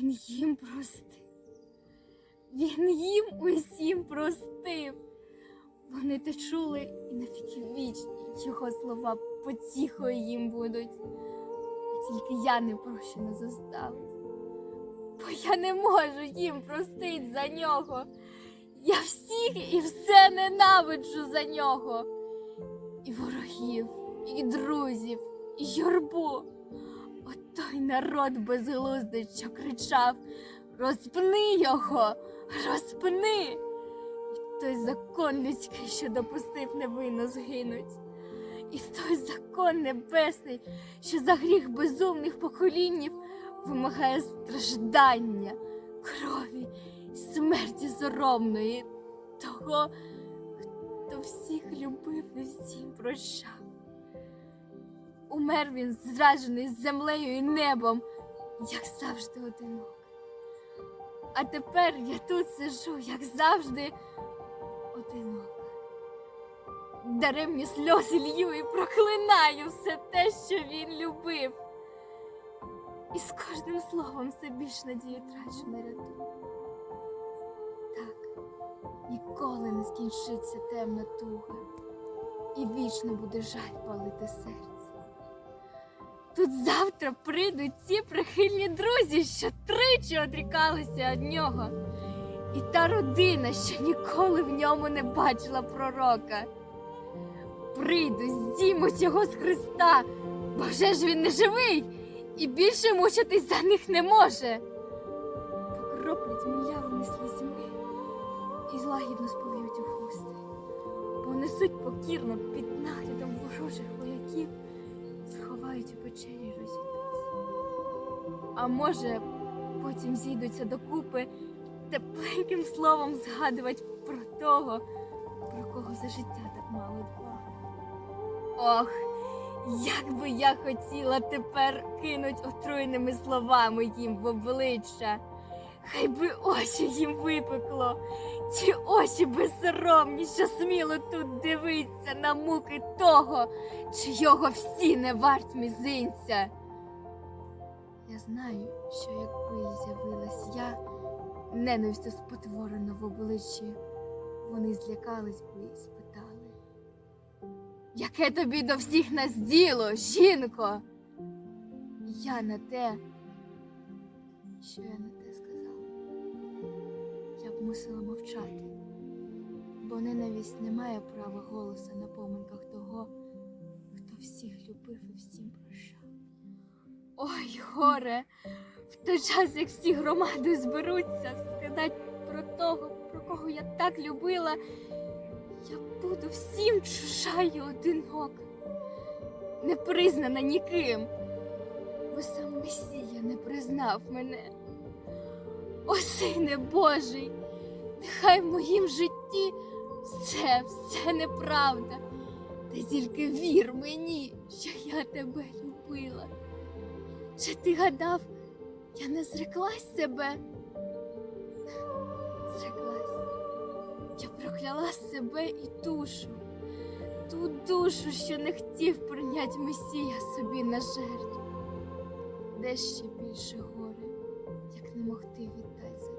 Він їм простив. Він їм усім простив. Вони те чули і навіки вічні його слова потіхою їм будуть. А тільки я не прощена зосталась. Бо я не можу їм простить за нього. Я всіх і все ненавиджу за нього. І ворогів, і друзів, і юрбу. От той народ безглуздий, що кричав Розпни його, розпни. І той закон що допустив невинно згинуть. І той закон небесний, що за гріх безумних поколіннів вимагає страждання, крові, й смерті соромної, того, хто всіх любив і всім прощав. Умер він зраджений землею і небом, як завжди одинок. А тепер я тут сижу, як завжди, одинока. Даремні сльози лью і проклинаю все те, що він любив. І з кожним словом все більш надію трачу на рятунок. Так, ніколи не скінчиться темна туга, і вічно буде жаль палити серце. Тут завтра прийдуть ці прихильні друзі, що тричі одрікалися від нього, і та родина, що ніколи в ньому не бачила пророка. Прийдуть, здіймуть його з Христа, бо вже ж він не живий і більше мучитись за них не може. Покроплять млявими слізьми і лагідно сповіють у хусти, понесуть покірно під наглядом ворожих вояків, сховають у печері розійдуться. А може, потім зійдуться докупи, тепленьким словом згадувати про того, про кого за життя так мало дбав. Ох, як би я хотіла тепер кинуть отруйними словами їм в обличчя. Хай би очі їм випекло, ті очі безсоромні, що сміло тут дивиться на муки того, чийого всі не варть мізинця. Я знаю, що якби з'явилась я, ненавистю спотворена в обличчі, вони злякались би і спитали. Яке тобі до всіх нас діло, жінко? Я на те, що я на те мусила мовчати, бо ненависть не має права голоса на поминках того, хто всіх любив і всім прощав. Ой, горе! В той час, як всі громади зберуться, сказать про того, про кого я так любила. Я буду всім чужа й одинока, не признана ніким, бо сам Месія не признав мене. О, сине Божий, нехай в моїм житті все, все неправда, та тільки вір мені, що я тебе любила. Чи ти гадав, я не зреклась себе? Зреклась. Я прокляла себе і душу, ту душу, що не хотів прийнять Месія собі на жертву. Де ще більше горе, як не могти віддати